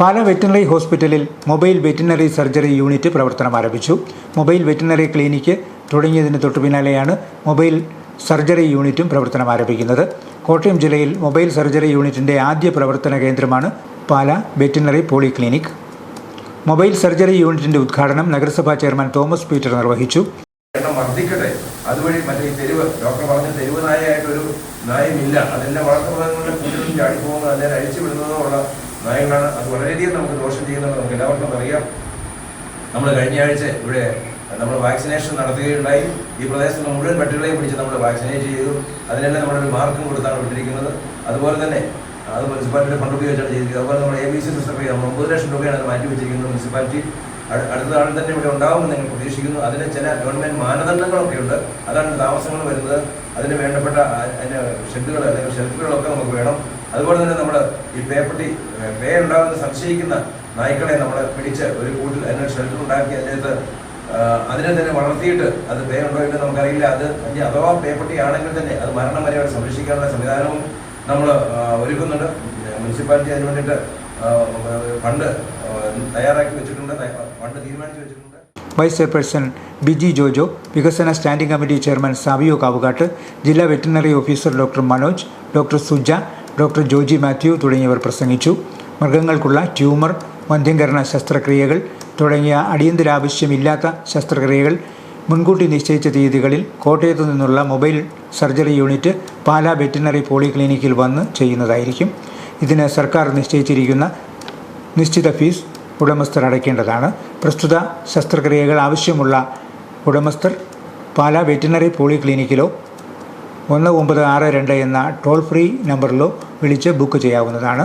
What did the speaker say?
പാല veterinary ഹോസ്പിറ്റലിൽ mobile veterinary surgery unit പ്രവർത്തനം ആരംഭിച്ചു. മൊബൈൽ വെറ്റിനറി ക്ലിനിക്ക് തുടങ്ങിയതിന് തൊട്ടു പിന്നാലെയാണ് മൊബൈൽ സർജറി യൂണിറ്റും പ്രവർത്തനം ആരംഭിക്കുന്നത്. കോട്ടയം ജില്ലയിൽ മൊബൈൽ സർജറി യൂണിറ്റിന്റെ ആദ്യ പ്രവർത്തന കേന്ദ്രമാണ് Pala veterinary polyclinic. Mobile surgery യൂണിറ്റിന്റെ ഉദ്ഘാടനം നഗരസഭാ ചെയർമാൻ തോമസ് പീറ്റർ നിർവഹിച്ചു. എണ്ണം വർദ്ധിക്കട്ടെ. അതുവഴി മറ്റേ ഈ തെരുവ് ഡോക്ടർ പറഞ്ഞ തെരുവ് നായയായിട്ടൊരു നായമില്ല. അതെല്ലാം വളർത്തുമൃഗങ്ങളുടെ കൂടുതലും ചാടിപ്പോകുന്നത് അതിനെ അഴിച്ചു നായകളാണ് അത് വളരെയധികം നമുക്ക് ദോഷം ചെയ്യുന്നത് നമുക്ക് എല്ലാവർക്കും അറിയാം. നമ്മൾ കഴിഞ്ഞ ആഴ്ച ഇവിടെ നമ്മൾ വാക്സിനേഷൻ നടത്തുകയുണ്ടായി. ഈ പ്രദേശത്തുള്ള മുഴുവൻ പട്ടികളെയും പിടിച്ച് നമ്മൾ വാക്സിനേറ്റ് ചെയ്തു. അതിനെല്ലാം നമ്മളൊരു മാർക്കും കൊടുത്താണ് വിട്ടിരിക്കുന്നത്. അതുപോലെ തന്നെ അത് മുനിസിപ്പാലിറ്റിയുടെ ഫണ്ട് ഉപയോഗിച്ചാണ് ചെയ്തിരിക്കുന്നത്. അതുപോലെ നമ്മൾ എ ബി സി സിസ്റ്റർ നമ്മൾ ഒമ്പത് ലക്ഷം രൂപയാണ് അത് മാറ്റി വെച്ചിരിക്കുന്നത് മുനിസിപ്പാലിറ്റി. അടുത്ത ആൾ തന്നെ ഇവിടെ ഉണ്ടാവുമെന്ന് ഞങ്ങൾ പ്രതീക്ഷിക്കുന്നു. അതിന് ചില ഗവൺമെന്റ് മാനദണ്ഡങ്ങളൊക്കെ ഉണ്ട്. അതാണ് താമസങ്ങൾ വരുന്നത്. അതിന് വേണ്ടപ്പെട്ട അതിന് ഷെഡുകൾ അല്ലെങ്കിൽ ഷെൽഫുകളൊക്കെ നമുക്ക് വേണം. അതുപോലെ തന്നെ നമ്മൾ ഈ പേപ്പട്ടി പേ ഉണ്ടാകുന്ന സംശയിക്കുന്ന നായ്ക്കളെ നമ്മൾ പിടിച്ച് ഒരു കൂട്ടിൽ അതിന് ഷെൽട്ടർ ഉണ്ടാക്കി അതിനകത്ത് അതിനെ തന്നെ വളർത്തിയിട്ട് അത് പേ ഉണ്ടോ എന്ന് നമുക്കറിയില്ല. അത് അഥവാ പേപ്പട്ടി ആണെങ്കിൽ തന്നെ അത് മരണം വരെ അവിടെ സംരക്ഷിക്കാനുള്ള സംവിധാനവും നമ്മൾ ഒരുക്കുന്നുണ്ട്. മുനിസിപ്പാലിറ്റി അതിന് വേണ്ടിയിട്ട് ഫണ്ട് തയ്യാറാക്കി വെച്ചിട്ടുണ്ട് ഫണ്ട് തീരുമാനിച്ചു വെച്ചിട്ടുണ്ട്. വൈസ് ചെയർപേഴ്സൺ ബിജി ജോജോ വികസന standing committee chairman Savio Kavukattu ജില്ലാ veterinary officer doctor Manoj doctor Suja doctor Joji Mathew തുടങ്ങിയവർ പ്രസംഗിച്ചു. മൃഗങ്ങൾക്കുള്ള ട്യൂമർ മന്ധ്യംകരണ ശസ്ത്രക്രിയകൾ തുടങ്ങിയ അടിയന്തരാവശ്യമില്ലാത്ത ശസ്ത്രക്രിയകൾ മുൻകൂട്ടി നിശ്ചയിച്ച തീയതികളിൽ കോട്ടയത്തു നിന്നുള്ള mobile surgery unit Pala veterinary പോളിക്ലിനിക്കിൽ വന്ന് ചെയ്യുന്നതായിരിക്കും. ഇതിന് സർക്കാർ നിശ്ചയിച്ചിരിക്കുന്ന നിശ്ചിത ഫീസ് ഉടമസ്ഥർ അടയ്ക്കേണ്ടതാണ്. പ്രസ്തുത ശസ്ത്രക്രിയകൾ ആവശ്യമുള്ള ഉടമസ്ഥർ പാലാ വെറ്റിനറി പോളിക്ലിനിക്കിലോ ഒന്ന് ഒമ്പത് ആറ് രണ്ട് എന്ന ടോൾ ഫ്രീ നമ്പറിലോ വിളിച്ച് ബുക്ക് ചെയ്യാവുന്നതാണ്.